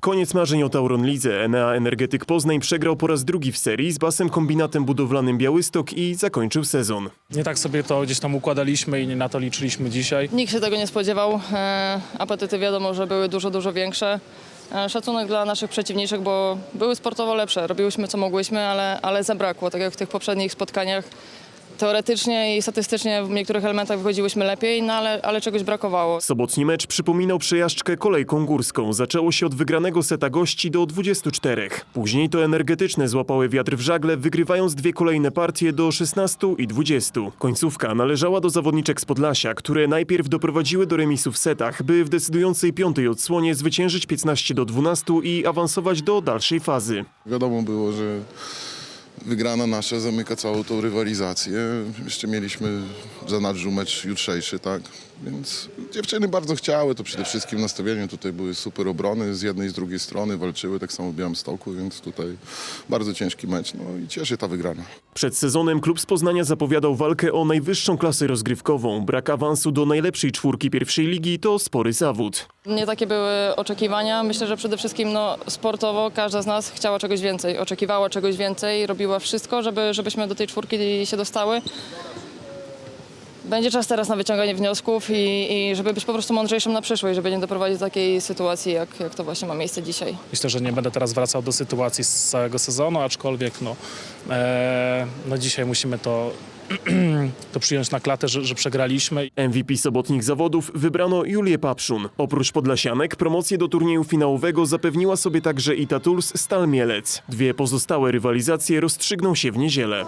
Koniec marzeń o Tauron Lidze. Enea Energetyk Poznań przegrał po raz drugi w serii z basem kombinatem budowlanym Białystok i zakończył sezon. Nie tak sobie to gdzieś tam układaliśmy i nie na to liczyliśmy dzisiaj. Nikt się tego nie spodziewał. E, apetyty wiadomo, że były dużo, dużo większe. E, szacunek dla naszych przeciwniczek, bo były sportowo lepsze. Robiłyśmy co mogłyśmy, ale, ale zabrakło. Tak jak w tych poprzednich spotkaniach. Teoretycznie i statystycznie w niektórych elementach wychodziłyśmy lepiej, no ale, ale czegoś brakowało. Sobotni mecz przypominał przejażdżkę kolejką górską. Zaczęło się od wygranego seta gości do 24. Później to energetyczne złapały wiatr w żagle, wygrywając dwie kolejne partie do 16 i 20. Końcówka należała do zawodniczek z Podlasia, które najpierw doprowadziły do remisu w setach, by w decydującej piątej odsłonie zwyciężyć 15 do 12 i awansować do dalszej fazy. Wiadomo było, że wygrana nasza zamyka całą tą rywalizację. Jeszcze mieliśmy w zanadrzu mecz jutrzejszy, tak? Więc dziewczyny bardzo chciały, to przede wszystkim w nastawieniu tutaj były super obrony z jednej i z drugiej strony, walczyły tak samo w Białymstoku, więc tutaj bardzo ciężki mecz. No i cieszy ta wygrana. Przed sezonem klub z Poznania zapowiadał walkę o najwyższą klasę rozgrywkową. Brak awansu do najlepszej czwórki pierwszej ligi to spory zawód. Nie takie były oczekiwania. Myślę, że przede wszystkim no, sportowo każda z nas chciała czegoś więcej, oczekiwała czegoś więcej, robiła wszystko, żeby, żebyśmy do tej czwórki się dostały. Będzie czas teraz na wyciąganie wniosków i, i żeby być po prostu mądrzejszym na przyszłość, żeby nie doprowadzić do takiej sytuacji, jak, jak to właśnie ma miejsce dzisiaj. Myślę, że nie będę teraz wracał do sytuacji z całego sezonu, aczkolwiek no, e, no dzisiaj musimy to, to przyjąć na klatę, że, że przegraliśmy. MVP sobotnich zawodów wybrano Julię Papszun. Oprócz Podlasianek promocję do turnieju finałowego zapewniła sobie także Ita Tools Stal Mielec. Dwie pozostałe rywalizacje rozstrzygną się w niedzielę.